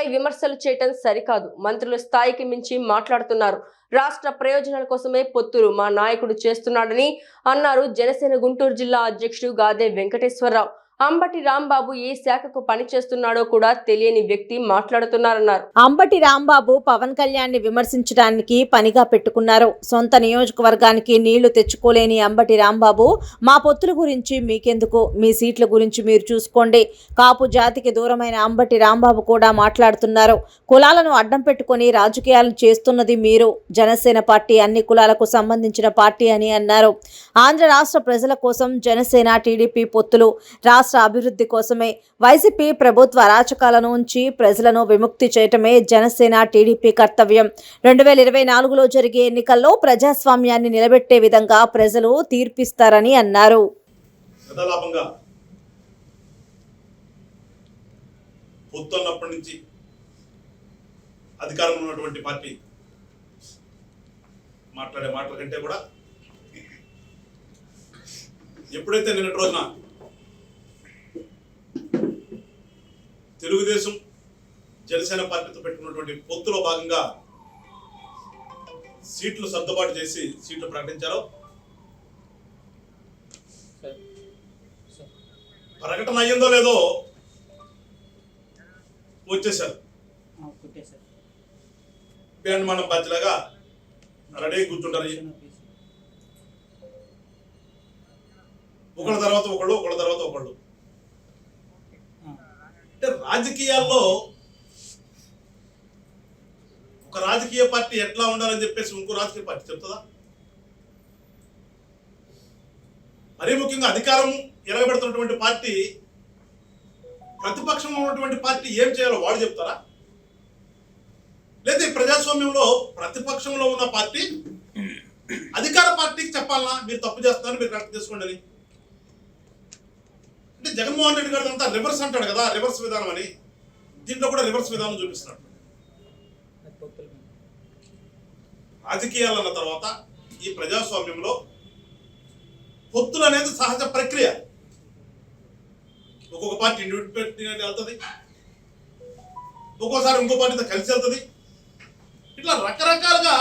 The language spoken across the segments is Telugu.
మంత్రులపై విమర్శలు చేయటం సరికాదు. మంత్రుల స్థాయికి మించి మాట్లాడుతున్నారు. రాష్ట్ర ప్రయోజనాల కోసమే పొత్తులు మా నాయకుడు చేస్తున్నాడని అన్నారు జనసేన గుంటూరు జిల్లా అధ్యక్షుడు గాదే వెంకటేశ్వరరావు. అంబటి రాంబాబు ఏ శాఖకు పనిచేస్తున్నాడో కూడా తెలియని వ్యక్తి మాట్లాడుతున్నారన్నారు. అంబటి రాంబాబు పవన్ కళ్యాణ్ని విమర్శించడానికి పనిగా పెట్టుకున్నారు. సొంత నియోజకవర్గానికి నీళ్ళు తెచ్చుకోలేని అంబటి రాంబాబు మా పొత్తుల గురించి మీకెందుకు? మీ సీట్ల గురించి మీరు చూసుకోండి. కాపు జాతికి దూరమైన అంబటి రాంబాబు కూడా మాట్లాడుతున్నారు. కులాలను అడ్డం పెట్టుకొని రాజకీయాలు చేస్తున్నది మీరు. జనసేన పార్టీ అన్ని కులాలకు సంబంధించిన పార్టీ అని అన్నారు. ఆంధ్ర రాష్ట్ర ప్రజల కోసం జనసేన టీడీపీ పొత్తులు. రాష్ట్ర అభివృద్ధి కోసమే వైసీపీ ప్రభుత్వ అరాచకాలను ఉంచి ప్రజలను విముక్తి చేయటమే జనసేన టీడీపీ కర్తవ్యం. రెండు వేల ఇరవై నాలుగులో జరిగే ఎన్నికల్లో ప్రజాస్వామ్యాన్ని నిలబెట్టే విధంగా ప్రజలు తీర్పిస్తారని అన్నారు. పొత్తున్నప్పటి నుంచి అధికారంలో ఉన్నటువంటి పార్టీ మాట్లాడే మాటల కంటే కూడా ఎప్పుడైతే నిన్నటి రోజున తెలుగుదేశం జనసేన పార్టీతో పెట్టుకున్నటువంటి పొత్తులో భాగంగా సీట్లు సర్దుబాటు చేసి సీట్లు ప్రకటించారు. ప్రకటన అయ్యిందో లేదో వచ్చేసారు. బ్యాండ్ మనం బాధ్యలాగా రెడీ కూర్చుంటారు. ఒకళ్ళ తర్వాత ఒకళ్ళు ఒకళ్ళ తర్వాత ఒకళ్ళు. రాజకీయాల్లో ఒక రాజకీయ పార్టీ ఎట్లా ఉండాలని చెప్పేసి ఇంకో రాజకీయ పార్టీ చెప్తుందా? మరీ ముఖ్యంగా అధికారం ఎరగబెడుతున్నటువంటి పార్టీ ప్రతిపక్షంలో ఉన్నటువంటి పార్టీ ఏం చేయాలో వాడు చెప్తారా? లేదా ఈ ప్రజాస్వామ్యంలో ప్రతిపక్షంలో ఉన్న పార్టీ అధికార పార్టీకి చెప్పాలనా? మీరు తప్పు చేస్తున్నారు మీరు కరెక్ట్ చేసుకోండి అని. అంటే జగన్మోహన్ రెడ్డి గారు అంతా రివర్స్ అంటాడు కదా రివర్స్ విధానం అని. దీంట్లో కూడా రివర్స్ విధానం చూపిస్తున్నాడు. రాజకీయాలు అన్న తర్వాత ఈ ప్రజాస్వామ్యంలో పొత్తులు అనేది సహజ ప్రక్రియ. ఒక్కొక్క పార్టీ ఇండిపెండెంట్ వెళ్తుంది. ఒక్కోసారి ఇంకో పార్టీతో కలిసి వెళ్తుంది. ఇట్లా రకరకాలుగా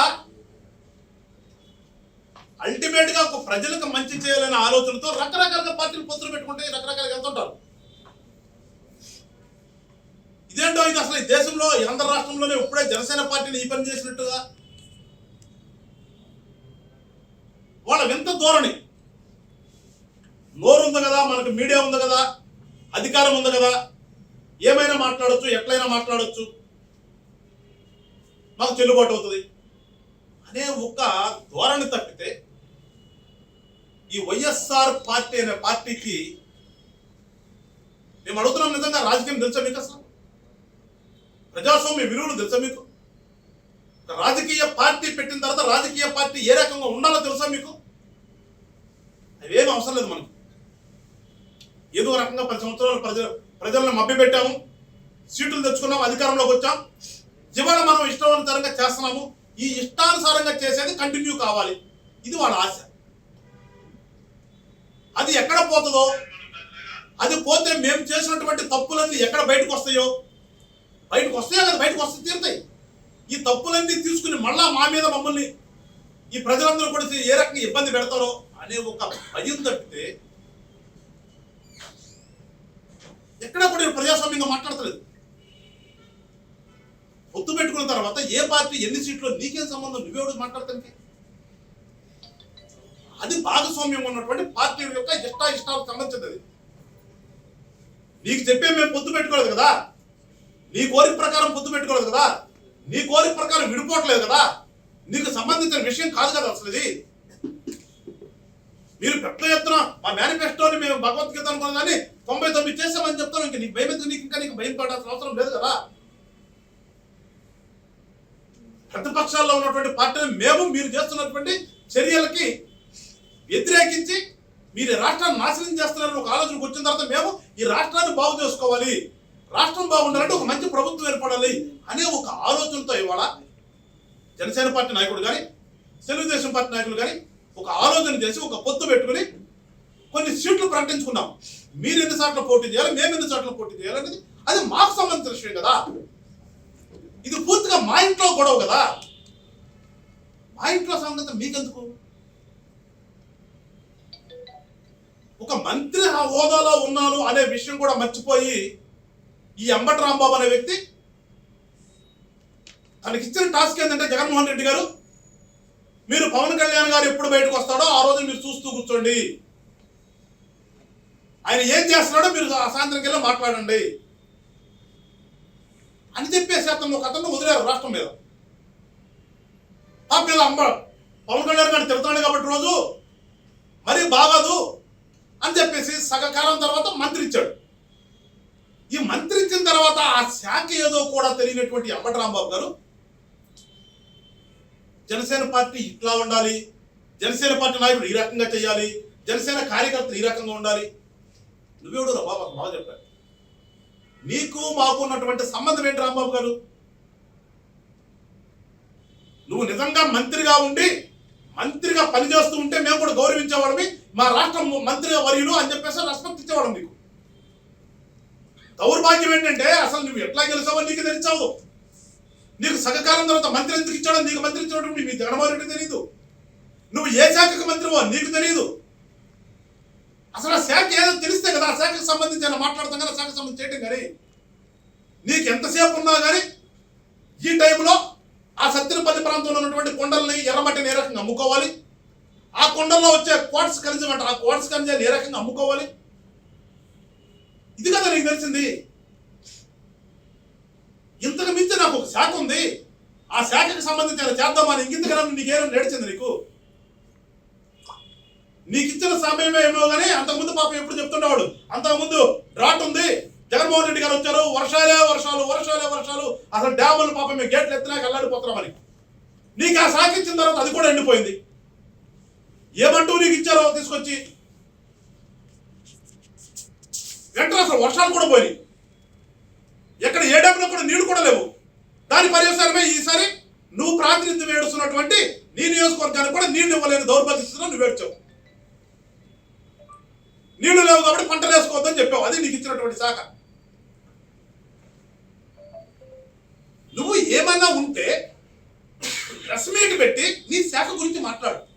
అల్టిమేట్గా ఒక ప్రజలకు మంచి చేయాలనే ఆలోచనతో రకరకాలుగా పార్టీలు పొత్తులు పెట్టుకుంటే రకరకాలుగా వెళ్తుంటారు. ఇదేంటో ఇది అసలు ఈ దేశంలో ఆంధ్ర రాష్ట్రంలోనే ఇప్పుడే జనసేన పార్టీని ఈ పని చేసినట్టుగా? వాళ్ళ వింత ధోరణి. నోరు ఉంది కదా మనకు మీడియా ఉంది కదా అధికారం ఉంది కదా. ఏమైనా మాట్లాడొచ్చు ఎట్లయినా మాట్లాడచ్చు. మాకు చెల్లుబాటు అవుతుంది. అనే ఒక ధోరణి తప్పితే ఈ వైఎస్ఆర్ పార్టీ అనే పార్టీకి మేము అడుగుతున్నాం నిజంగా రాజకీయం తెలుసా మీకు అసలు? ప్రజాస్వామ్య విలువలు తెలుసా మీకు? రాజకీయ పార్టీ పెట్టిన తర్వాత రాజకీయ పార్టీ ఏ రకంగా ఉండాలో తెలుసా మీకు? అవేం అవసరం లేదు మనకు. ఏదో రకంగా పది సంవత్సరాలు ప్రజ ప్రజలను మభ్యపెట్టాము సీట్లు తెచ్చుకున్నాము అధికారంలోకి వచ్చాం. ఇవాళ మనం ఇష్టానుసారంగా చేస్తున్నాము. ఈ ఇష్టానుసారంగా చేసేది కంటిన్యూ కావాలి. ఇది వాళ్ళ ఆశ. అది ఎక్కడ పోతుందో? అది పోతే మేము చేసినటువంటి తప్పులన్నీ ఎక్కడ బయటకు వస్తాయో? బయటకు వస్తాయో కదా బయటకు వస్తే తీరుతాయి. ఈ తప్పులన్నీ తీసుకుని మళ్ళా మా మీద మమ్మల్ని ఈ ప్రజలందరూ కూడా ఏ రకంగా ఇబ్బంది పెడతారో అనే ఒక భయం తప్పితే ఎక్కడ కూడా ప్రజాస్వామ్యంగా మాట్లాడతలేదు. పొత్తు పెట్టుకున్న తర్వాత ఏ పార్టీ ఎన్ని సీట్లు నీకేం సంబంధం? నువ్వెవడు మాట్లాడతానికి. అది భాగస్వామ్యం ఉన్నటువంటి పార్టీ యొక్క ఇష్ట ఇష్టాలకు సంబంధించింది అది నీకు చెప్పే మేము పొత్తు పెట్టుకోలేదు కదా? నీ కోరిక ప్రకారం పొత్తు పెట్టుకోలేదు కదా? నీ కోరిక ప్రకారం విడిపోవట్లేదు కదా? నీకు సంబంధించిన విషయం కాదు కదా అసలు ఇది? మీరు పెద్ద ఎత్తున మా మేనిఫెస్టోని మేము భగవద్గీత అనుకున్న దాన్ని తొంభై తొమ్మిది చేసామని చెప్తాను ఇంక నీకు భయం నీకు ఇంకా నీకు భయం పడాల్సిన అవసరం లేదు కదా? ప్రతిపక్షాల్లో ఉన్నటువంటి పార్టీని మేము మీరు చేస్తున్నటువంటి చర్యలకి వ్యతిరేకించి మీరు రాష్ట్రాన్ని నాశనం చేస్తున్నారని ఒక ఆలోచనకు వచ్చిన తర్వాత మేము ఈ రాష్ట్రాన్ని బాగు చేసుకోవాలి. రాష్ట్రం బాగుండాలంటే ఒక మంచి ప్రభుత్వం ఏర్పడాలి అనే ఒక ఆలోచనతో ఇవాళ జనసేన పార్టీ నాయకుడు కానీ తెలుగుదేశం పార్టీ నాయకులు కానీ ఒక ఆలోచన చేసి ఒక పొత్తు పెట్టుకుని కొన్ని సీట్లు ప్రకటించుకున్నాం. మీరు ఎన్ని చోట్ల పోటీ చేయాలి మేము ఎన్ని చోట్ల పోటీ చేయాలనేది అది మాకు సంబంధించిన విషయం కదా. ఇది పూర్తిగా మా ఇంట్లో గొడవ కదా. మా ఇంట్లో సంగతి మీకెందుకు? ఒక మంత్రి ఆ హోదాలో ఉన్నాను అనే విషయం కూడా మర్చిపోయి ఈ అంబటి రాంబాబు అనే వ్యక్తి తనకి ఇచ్చిన టాస్క్ ఏంటంటే జగన్మోహన్ రెడ్డి గారు మీరు పవన్ కళ్యాణ్ గారు ఎప్పుడు బయటకు వస్తాడో ఆ రోజు మీరు చూస్తూ కూర్చోండి. ఆయన ఏం చేస్తున్నాడో మీరు ఆ సాయంత్రం కెళ్ళి మాట్లాడండి. అని చెప్పేసి అతను ఒక అతను వదిలేరు రాష్ట్రం మీద. ఆ మీద అంబ పవన్ కళ్యాణ్ గారు తిరుగుతున్నాడు కాబట్టి రోజు మరీ బాగాదు. అని చెప్పేసి సగకాలం తర్వాత మంత్రి ఇచ్చాడు ఈ మంత్రి ఇచ్చిన తర్వాత ఆ శాఖ ఏదో కూడా తెలియనటువంటి అంబటి రాంబాబు గారు జనసేన పార్టీ ఇట్లా ఉండాలి జనసేన పార్టీ నాయకుడు ఈ రకంగా చేయాలి జనసేన కార్యకర్తలు ఈ రకంగా ఉండాలి. నువ్వేడు రాబాబు బాగా చెప్పారు నీకు మాకు ఉన్నటువంటి సంబంధం ఏంటి రాంబాబు గారు? నువ్వు నిజంగా మంత్రిగా ఉండి మంత్రిగా పనిచేస్తూ ఉంటే మేము కూడా గౌరవించేవాళ్ళమి. మా రాష్ట్ర మంత్రి వర్యులు అని చెప్పేసి రెస్పెక్ట్ ఇచ్చేవాళ్ళం నీకు దౌర్భాగ్యం ఏంటంటే అసలు నువ్వు ఎట్లా గెలిచావో నీకు తెలిసావు నీకు సహకారం తర్వాత మంత్రి ఎందుకు ఇచ్చాడో నీకు మంత్రి ఇచ్చినటువంటి మీ జగన్మోహన్ రెడ్డి తెలియదు నువ్వు ఏ శాఖకు మంత్రివో నీకు తెలియదు అసలు ఆ శాఖ ఏదో తెలిస్తే కదా ఆ శాఖకు సంబంధించి ఆయన మాట్లాడతాం కదా శాఖకు సంబంధించి చేయటం కానీ. నీకు ఎంతసేపు ఉన్నా కానీ ఈ టైంలో ఆ సత్తినపల్లి ప్రాంతంలో ఉన్నటువంటి కొండల్ని ఎర్రమట్టిని ఏ రకంగా అమ్ముకోవాలి. ఆ కొండల్లో వచ్చే క్వార్ట్స్ ఖనిజం అంట ఆ క్వార్ట్స్ ఖనిజాన్ని ఏ రకంగా అమ్ముకోవాలి? ఇది కదా నీకు తెలిసింది. ఇంతకు మించి నాకు ఒక శాఖ ఉంది. ఆ శాఖకు సంబంధించి చేద్దామని ఇంకెందుకన్నా నీకేమైనా నడిచింది నీకు నీకు? ఇచ్చిన సమయమే ఏమో కానీ అంతకుముందు పాపం ఎప్పుడు చెప్తుండేవాడు. అంతకుముందు డ్రాట్ ఉంది. జగన్మోహన్ రెడ్డి గారు వచ్చారు. వర్షాలే వర్షాలు వర్షాలే వర్షాలు. అసలు డ్యాములు పాపం మేము గేట్లు ఎత్తినాక అల్లాడిపోతున్నామని నీకు ఆ శాఖ ఇచ్చిన తర్వాత అది కూడా ఎండిపోయింది. ఏమంటూ నీకు ఇచ్చారో తీసుకొచ్చి. వెంటనే అసలు వర్షాలు కూడా పోయి ఎక్కడ ఏ డ్యామ్లో కూడా నీళ్ళు కూడా లేవు. దాని పర్యవసానమే ఈసారి నువ్వు ప్రాతినిధ్యం ఏడుస్తున్నటువంటి నీ నియోజకవర్గానికి కూడా నీళ్ళు ఇవ్వలేని దౌర్భాగ్యస్తున్నావు నువ్వు ఏడ్చావు. నీళ్ళు లేవు కాబట్టి పంటలు వేసుకోవద్దని చెప్పావు. అది నీకు ఇచ్చినటువంటి శాఖ నువ్వు ఏమన్నా ఉంటే ప్రెస్ పెట్టి నీ శాఖ గురించి మాట్లాడు.